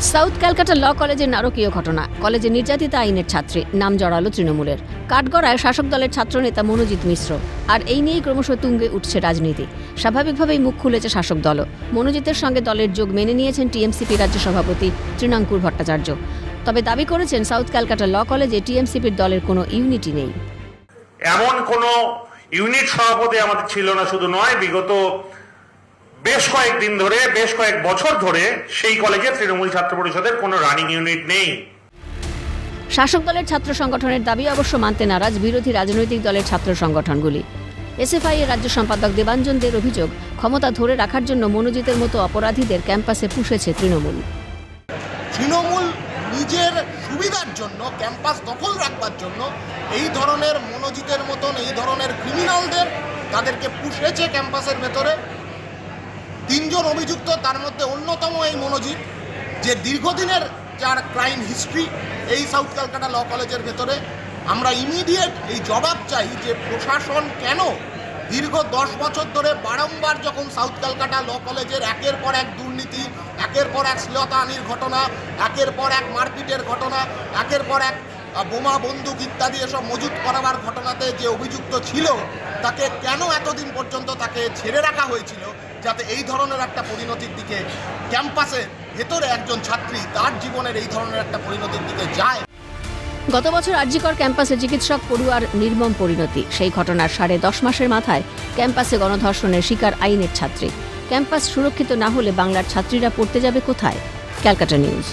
South Calcutta law কলেজের নারকীয় ঘটনা। কলেজে নির্যাতিতা আইনের ছাত্রী, নাম জড়ালো তৃণমূলের। কাঠগড়ায় শাসক দলের ছাত্রনেতা মনোজিৎ মিশ্র। আর এই নিয়েই ক্রমশ তুঙ্গে উঠছে রাজনীতি। স্বাভাবিকভাবেই মুখ খুলেছে শাসক দলও। মনোজিতের সঙ্গে দলের যোগ মেনে নিয়েছেন টিএমসিপি রাজ্য সভাপতি তৃণাঙ্কুর ভট্টাচার্য। তবে দাবি করেছেন সাউথ ক্যালকাটা ল কলেজে টিএমসিপির দলের কোনো ইউনিটি নেই। এমন কোনো ইউনিট সভাপতি আমাদের ছিল না, শুধু নয়, বিগত বেশ কয়েকদিন ধরে বেশ কয়েক বছর ধরে সেই কলেজে তৃণমূল ছাত্র পরিষদের কোনো রানিং ইউনিট নেই। শাসক দলের ছাত্র সংগঠনের দাবি অবশ্য মানতে নারাজ বিরোধী রাজনৈতিক দলের ছাত্র সংগঠনগুলি। এসএফআই এর রাজ্য সম্পাদক দেবাঞ্জন দের অভিযোগ ক্ষমতা ধরে রাখার জন্য মনোজিতের মতো অপরাধীদের ক্যাম্পাসে পুষেছে তৃণমূল। তৃণমূল নিজের সুবিধার জন্য ক্যাম্পাস দখল রাখবার জন্য এই ধরনের মনোজিতের মতন এই ধরনের ক্রিমিনালদের তাদেরকে পুষেছে ক্যাম্পাসের ভেতরে। তিনজন অভিযুক্ত, তার মধ্যে অন্যতম এই মনোজিৎ, যে দীর্ঘদিনের যার ক্রাইম হিস্ট্রি এই সাউথ ক্যালকাটা ল কলেজের ভেতরে। আমরা ইমিডিয়েট এই জবাব চাই যে প্রশাসন কেন দীর্ঘ দশ বছর ধরে বারংবার যখন সাউথ ক্যালকাটা ল কলেজের একের পর এক দুর্নীতি, একের পর এক শ্লীলতাহানির ঘটনা, একের পর এক মারপিটের ঘটনা, একের পর এক বোমা, বন্দুক ইত্যাদি এসব মজুত করাবার ঘটনাতে যে অভিযুক্ত ছিল, তাকে কেন এতদিন পর্যন্ত তাকে ছেড়ে রাখা হয়েছিল যাতে এই ধরনের একটা পরিণতির দিকে ক্যাম্পাসে ভেতরে একজন ছাত্রী তার জীবনের এই ধরনের একটা পরিণতির দিকে যায়। গত বছর আরজিকর ক্যাম্পাসে চিকিৎসক পড়ুয়ার নির্মম পরিণতি। সেই ঘটনার সাড়ে দশ মাসের মাথায় ক্যাম্পাসে গণধর্ষণের শিকার আইনের ছাত্রী। ক্যাম্পাস সুরক্ষিত না হলে বাংলার ছাত্রীরা পড়তে যাবে কোথায়? ক্যালকাটা নিউজ।